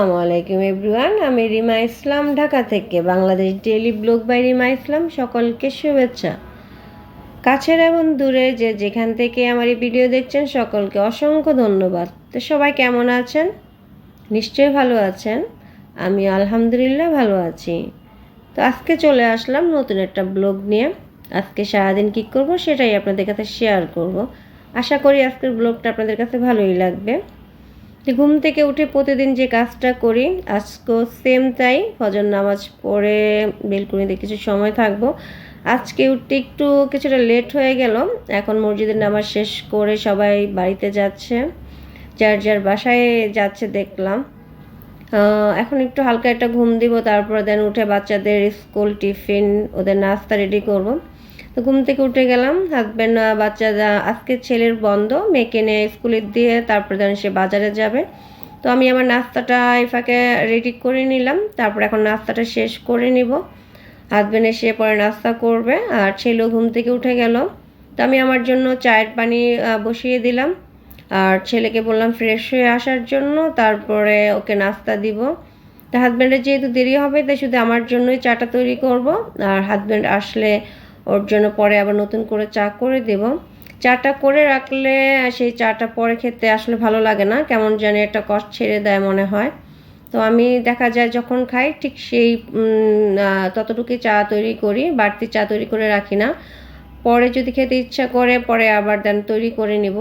আসসালামু আলাইকুম এভরিওয়ান, আমি রিমা ইসলাম, ঢাকা থেকে। Bangladesh daily blog by Rima Islam, সকলকে শুভেচ্ছা। কাছের এবং দূরে যে যেখান থেকে আমার এই ভিডিও দেখছেন, সকলকে অসংখ্য ধন্যবাদ। তো সবাই কেমন আছেন? নিশ্চয়ই ভালো আছেন। আমি আলহামদুলিল্লাহ ভালো আছি। তো আজকে চলে আসলাম নতুন একটা ব্লগ নিয়ে। আজকে সারাদিন কী করব সেটাই আপনাদের কাছে শেয়ার করব। আশা করি আজকের ব্লগটা আপনাদের কাছে ভালোই লাগবে। ঘুম থেকে উঠে প্রতিদিন যে কাজটা করি, আজকেও সেম তাই, ফজর নামাজ পড়ে বেলকুনিতে কিছু সময় থাকব। আজকে উঠতে একটু কিছুটা লেট হয়ে গেল, এখন মসজিদের নামাজ শেষ করে সবাই বাড়িতে যাচ্ছে, যার যার বাসায় যাচ্ছে দেখলাম। এখন একটু হালকা একটা ঘুম দিব, তারপরে দেন উঠে বাচ্চাদের স্কুল টিফিন ওদের নাস্তা রেডি করব। তো ঘুম থেকে উঠে গেলাম হাজব্যান্ড বাচ্চা আজকে ছেলের বন্ধ, মেয়েকে নিয়ে স্কুলে দিয়ে তারপরে দেন সে বাজারে যাবে। তো আমি আমার নাস্তাটা এই ফাঁকে রেডি করে নিলাম, তারপর এখন নাস্তাটা শেষ করে নিব। হাজব্যান্ড এসে পরে নাস্তা করবে, আর ছেলেও ঘুম থেকে উঠে গেল। তো আমি আমার জন্য চায়ের পানি বসিয়ে দিলাম। আর ছেলেকে বললাম ফ্রেশ হয়ে আসার জন্য, তারপরে ওকে নাস্তা দিব। তো হাজব্যান্ডের যেহেতু দেরি হবে, তাই শুধু আমার জন্যই চাটা তৈরি করব। আর হাজব্যান্ড আসলে ওর জন্য পরে আবার নতুন করে চা করে দেব। চাটা করে রাখলে সেই চাটা পরে খেতে আসলে ভালো লাগে না, কেমন জানি একটা কষ্ট ছেড়ে দেয় মনে হয়। তো আমি দেখা যায় যখন খাই ঠিক সেই ততটুকুই চা তৈরি করি, বাড়তি চা তৈরি করে রাখি না। পরে যদি খেতে ইচ্ছা করে, পরে আবার দেন তৈরি করে নিব।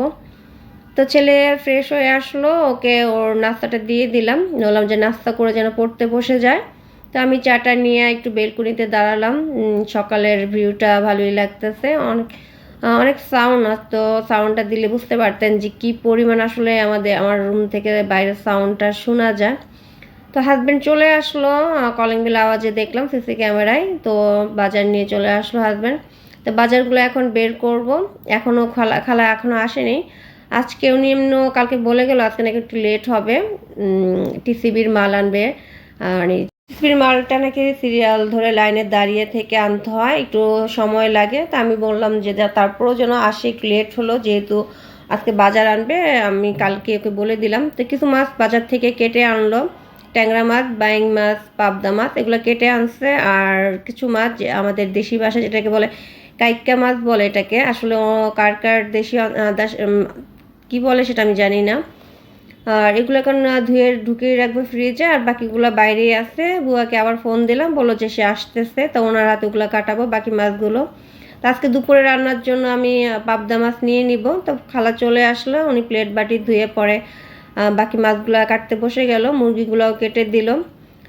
তো ছেলে ফ্রেশ হয়ে আসলো, ওকে ওর নাস্তাটা দিয়ে দিলাম। বললাম যে নাস্তা করে যেন পড়তে বসে যায়। তো আমি চাটা নিয়ে একটু বেলকুনিতে দাঁড়ালাম। সকালের ভিউটা ভালোই লাগতেছে। অনেক অনেক সাউন্ড তো সাউন্ডটা দিলে বুঝতে পারতেন যে কি পরিমাণ আসলে আমাদের, আমার রুম থেকে বাইরের সাউন্ডটা শোনা যায়। তো হাজব্যান্ড চলে আসলো কলিং বেল আওয়াজে দেখলাম সিসি ক্যামেরায়। তো বাজার নিয়ে চলে আসলো হাজব্যান্ড তো বাজারগুলো এখন বের করব। এখনও খালা খালা এখনও আসেনি। আজকে নিম্ন, কালকে বলে গেল, আজকে নাকি একটু লেট হবে। টিসিবির মাল আনবে। আর টিসিবির মালটা নাকি সিরিয়াল ধরে লাইনে দাঁড়িয়ে থেকে আনতে হয়, একটু সময় লাগে। তা আমি বললাম যে তারপরেও যেন আসে একটু লেট হলো, যেহেতু আজকে বাজার আনবে, আমি কালকে ওকে বলে দিলাম। তো কিছু মাছ বাজার থেকে কেটে আনলো, ট্যাংরা মাছ, বাইং মাছ, পাবদা মাছ, এগুলো কেটে আনছে। আর কিছু মাছ আমাদের দেশি ভাষা যেটাকে বলে কাইক্কা মাছ বলে এটাকে। আসলে কার কার দেশি কি বলে সেটা আমি জানি না। আর এগুলো এখন ধুয়ে ঢুকিয়ে রাখব ফ্রিজে আর বাকিগুলো বাইরে আছে। বুয়াকে আবার ফোন দিলাম, বলল যে সে আসতেছে, তো ওনার হাতে ওগুলো কাটাবো, বাকি মাছগুলো। তো আজকে দুপুরে রান্নার জন্য আমি পাবদা মাছ নিয়ে নিব। তো খালা চলে আসলো, উনি প্লেট বাটি ধুয়ে পরে বাকি মাছগুলো কাটতে বসে গেল, মুরগিগুলোও কেটে দিল।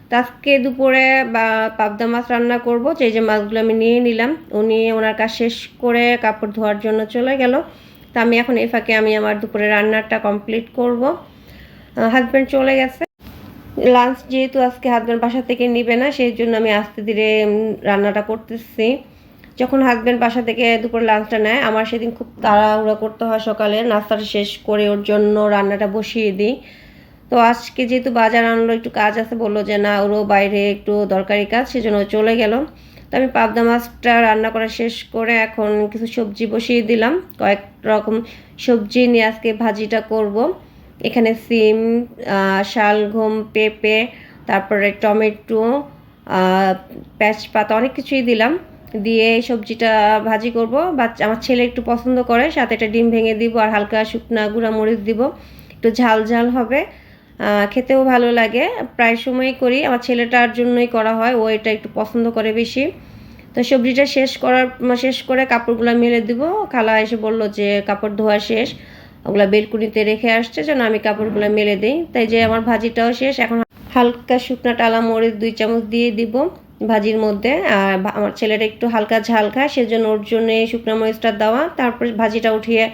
তো আজকে দুপুরে, বা, পাবদা মাছ রান্না করব। যে যে মাছগুলো আমি নিয়ে নিলাম, উনি ওনার কাজ শেষ করে কাপড় ধোয়ার জন্য চলে গেল। তো আমি এখন এ ফাঁকে আমি আমার দুপুরে রান্নাটা কমপ্লিট করব। হাজব্যান্ড চলে গেছে। লাঞ্চ যেহেতু আজকে হাজব্যান্ড বাসা থেকে নিবে না, সেই জন্য আমি আস্তে ধীরে রান্নাটা করতেছি। যখন হাজব্যান্ড বাসা থেকে দুপুর লাঞ্চটা নেয়, আমার সেদিন খুব তাড়াহুড়া করতে হয় সকালে। নাস্তাটা শেষ করে ওর জন্য রান্নাটা বসিয়ে দিই। তো আজকে যেহেতু বাজার আনলো, একটু কাজ আছে, বলল যে না, ওরও বাইরে একটু দরকারি কাজ, সেজন্য চলে গেল। তো আমি পাবদা মাছটা রান্না করা শেষ করে এখন কিছু সবজি বসিয়ে দিলাম। কয়েক রকম সবজি নিয়ে আজকে ভাজিটা করব। এখানে সিম আহ, শালগম পেঁপে তারপরে টমেটো পেঁচপাতা অনেক কিছুই দিলাম। দিয়ে এই সবজিটা ভাজি করব। বাচ্চা আমার ছেলে একটু পছন্দ করে সাথে একটা ডিম ভেঙে দিব আর হালকা শুকনা গুঁড়া মরিচ দিব। একটু ঝাল ঝাল হবে খেতেও ভালো লাগে। প্রায় সময়ই করি আমার ছেলেটার জন্যই করা হয় ও এটা একটু পছন্দ করে বেশি। তো সবজিটা শেষ করার শেষ করে কাপড়গুলো মেলে দিব। খালা এসে বলল যে কাপড় ধোয়া শেষ। ওগুলো বেলকুনিতে রেখে আসছে, যেন আমি কাপড়গুলো মেলে দিই। তাই যে আমার ভাজিটাও শেষ, এখন হালকা শুকনা টালা মরিচ দুই চামচ দিয়ে দিব ভাজির মধ্যে। আর আমার ছেলেটা একটু হালকা ঝাল খায়, সেজন্য ওর জন্য এই শুকনা মরিচটা দেওয়া। তারপর ভাজিটা উঠিয়ে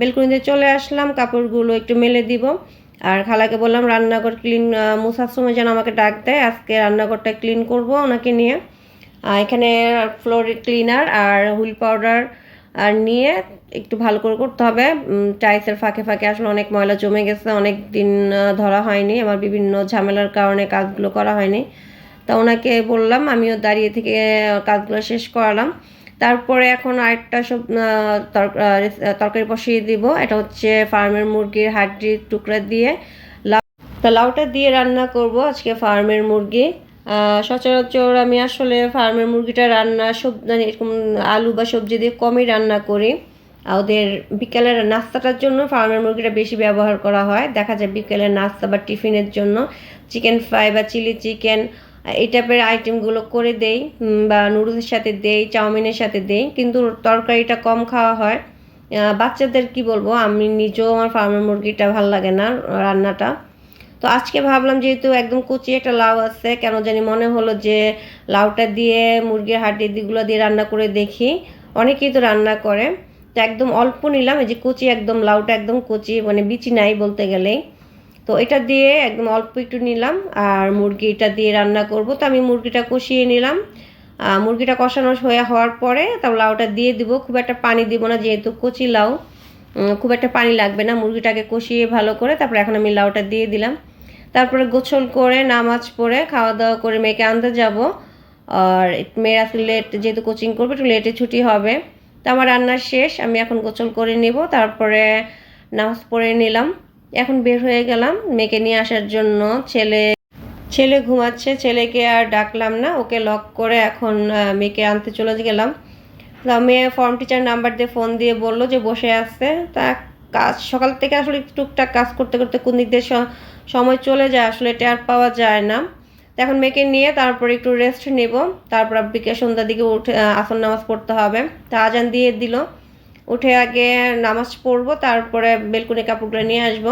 বেলকুনিতে চলে আসলাম, কাপড়গুলো একটু মেলে দিব। আর খালাকে বললাম, রান্নাঘর ক্লিন মোছার সময় যেন আমাকে ডাক দেয়, আজকে রান্নাঘরটা ক্লিন করব ওনাকে নিয়ে। এখানে ফ্লোর ক্লিনার আর হুইল পাউডার আর নিয়ে একটু ভালো করে করতে হবে। টাইসের ফাঁকে ফাঁকে আসলে অনেক ময়লা জমে গেছে, অনেক দিন ধরা হয়নি। আমার বিভিন্ন ঝামেলার কারণে কাজগুলো করা হয়নি। তা ওনাকে বললাম, আমিও দাঁড়িয়ে থেকে কাজগুলো শেষ করালাম। তারপরে এখন আরেকটা সব তরকারি বসিয়ে দিব। এটা হচ্ছে ফার্মের মুরগির হাড্ডির টুকরা দিয়ে লাউ, তা লাউটা দিয়ে রান্না করব আজকে ফার্মের মুরগি। সচরাচর আমি আসলে ফার্মের মুরগিটা রান্না সব মানে এরকম আলু বা সবজি দিয়ে কমই রান্না করি। ওদের বিকেলের নাস্তাটার জন্য ফার্মের মুরগিটা বেশি ব্যবহার করা হয়। দেখা যায় বিকেলের নাস্তা বা টিফিনের জন্য চিকেন ফ্রাই বা চিলি চিকেন, এই টাইপের আইটেমগুলো করে দেই বা নুডলসের সাথে দেই, চাউমিনের সাথে দেই। কিন্তু তরকারিটা কম খাওয়া হয়। বাচ্চাদের কি বলব, আমি নিজেও আমার ফার্মের মুরগিটা ভালো লাগে না রান্নাটা। তো আজকে ভাবলাম যেহেতু একদম কচি একটা লাউ আছে, কেন জানি মনে হলো যে লাউটা দিয়ে মুরগির হাড্ডি দিগুলো দিয়ে রান্না করে দেখি। অনেকেই তো রান্না করে। তো একদম অল্প নিলাম, এই যে কচি একদম, লাউটা একদম কচি মানে বিচি নাই বলতে গেলেই। তো এটা দিয়ে একদম অল্প একটু নিলাম, আর মুরগিটা দিয়ে রান্না করব। তো আমি মুরগিটা কষিয়ে নিলাম। মুরগিটা কষানো হয়ে হওয়ার পরে তারপর লাউটা দিয়ে দিব। খুব একটা পানি দিব না, যেহেতু কচি লাউ। খুব একটা পানি লাগবে না, মুরগিটাকে কষিয়ে ভালো করে। তারপর এখন আমি লাউটা দিয়ে দিলাম। তারপরে গোছল করে, নামাজ পড়ে খাওয়া দাওয়া করে মেয়েকে আনতে যাব। আর মেয়ের আজকে লেট যেহেতু কোচিং করবে, একটু লেটে ছুটি হবে। তো আমার রান্না শেষ, আমি এখন গোছল করে নিব। তারপরে নামাজ পড়ে নিলাম। এখন বের হয়ে গেলাম মেয়েকে নিয়ে আসার জন্য। ছেলে ছেলে ঘুমাচ্ছে। ছেলেকে আর ডাকলাম না, ওকে লক করে এখন মেয়েকে আনতে চলে গেলাম। তা মেয়ে ফর্ম টিচার নাম্বার দিয়ে ফোন দিয়ে বলল যে বসে আছে। তা কাজ, সকাল থেকে আসলে টুকটাক কাজ করতে করতে কোন দিক দিয়ে সময় চলে যায়, আসলে টের পাওয়া যায় না। এখন মেয়েকে নিয়ে তারপরে একটু রেস্ট নেব, তারপর বিকেল সন্ধ্যার দিকে উঠে আসর নামাজ পড়তে হবে। তা আজান দিয়ে দিল। উঠে আগে নামাজ পড়ব, তারপরে বেলকুনি কাপড়গুলো নিয়ে আসব।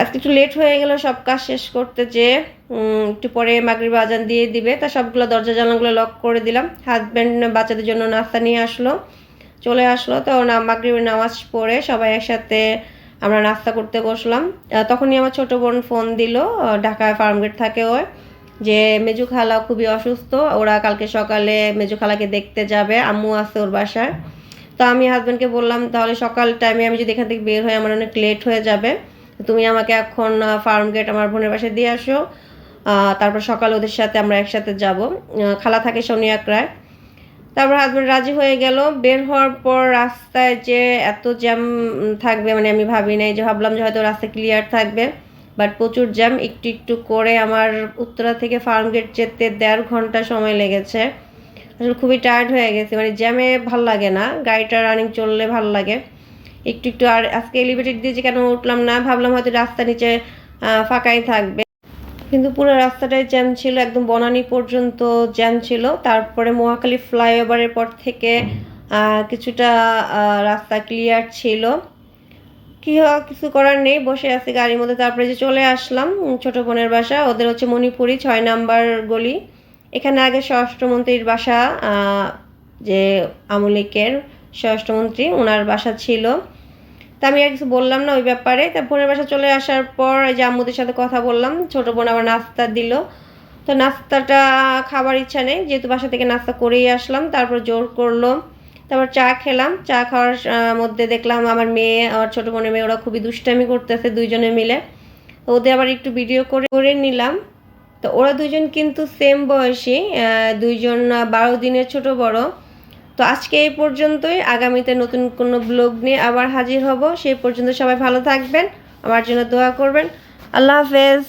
আজকে একটু লেট হয়ে গেল, সব কাজ শেষ করতে যে একটু পরে মাগরিব আজান দিয়ে দিবে। তা সবগুলো দরজা জানালাগুলো লক করে দিলাম। হাজব্যান্ড বাচ্চাদের জন্য নাস্তা নিয়ে আসলো। চলে আসলো। তো মাগরিবের নামাজ পড়ে সবাই একসাথে আমরা নাস্তা করতে বসলাম। তখনই আমার ছোট বোন ফোন দিল। ঢাকায় ফার্মগেট থাকে ও যে, মেজু খালা খুবই অসুস্থ, ওরা কালকে সকালে মেজু খালাকে দেখতে যাবে। আম্মু আছে ওর বাসায়। তো আমি হাজব্যান্ডকে বললাম, তাহলে সকাল টাইমে আমি যদি এখান থেকে বের হই, আমার অনেক লেট হয়ে যাবে। তুমি আমাকে এখন ফার্ম গেট আমার বোনের বাসায় দিয়ে আসো। তারপর সকালে ওদের সাথে আমরা একসাথে যাব। খালা থাকে শনি একরায় তারপর হাজব্যান্ড রাজি হয়ে গেল। বের হওয়ার পর রাস্তায় যে এত জ্যাম থাকবে মানে আমি ভাবি নাই যে, ভাবলাম যে হয়তো রাস্তা ক্লিয়ার থাকবে। বাট প্রচুর জ্যাম একটু একটু করে আমার উত্তরা থেকে ফার্ম গেট যেতে দেড় ঘণ্টা সময় লেগেছে। আসলে খুবই টায়ার্ড হয়ে গেছে মানে জ্যামে ভালো লাগে না, গাড়িটা রানিং চললে ভালো লাগে। একটু একটু আর আজকে এলিভেটেড দিয়ে যে কেন উঠলাম না, ভাবলাম হয়তো রাস্তা নিচে ফাঁকাই থাকবে। কিন্তু পুরো রাস্তাটাই জ্যাম ছিল, একদম বনানী পর্যন্ত জ্যাম ছিল। তারপরে মহাখালী ফ্লাইওভারের পর থেকে কিছুটা রাস্তা ক্লিয়ার ছিল। কি কিছু করার নেই, বসে আছি গাড়ির মধ্যে। তারপরে যে চলে আসলাম ছোট বোনের বাসা, ওদের হচ্ছে মণিপুরি, ছয় নাম্বার গলি। এখানে আগে স্বরাষ্ট্রমন্ত্রীর বাসা যে আমলিকের স্বরাষ্ট্রমন্ত্রী ওনার বাসা ছিল। আমি আর কিছু বললাম না ওই ব্যাপারে। তা বোনের বাসা চলে আসার পর এই যে আম্মুদের সাথে কথা বললাম, ছোট বোন আবার নাস্তা দিল। তো নাস্তাটা খাবার ইচ্ছা নেই, যেহেতু বাসা থেকে নাস্তা করেই আসলাম, তারপর জোর করল। তারপর চা খেলাম, চা খাওয়ার মধ্যে দেখলাম আমার মেয়ে, আমার ছোট বোনের মেয়ে, ওরা খুবই দুষ্টামি করতেছে দুইজনে মিলে। তো ওদের আবার একটু ভিডিও করে করে নিলাম। তো ওরা দুজন কিন্তু সেম বয়সী দুইজন বারো দিনের ছোট বড়। তো আজকে এই পর্যন্তই। আগামীতে নতুন কোনো ব্লগ নিয়ে আবার হাজির হব। সেই পর্যন্ত সবাই ভালো থাকবেন, আমার জন্য দোয়া করবেন। আল্লাহ হাফেজ।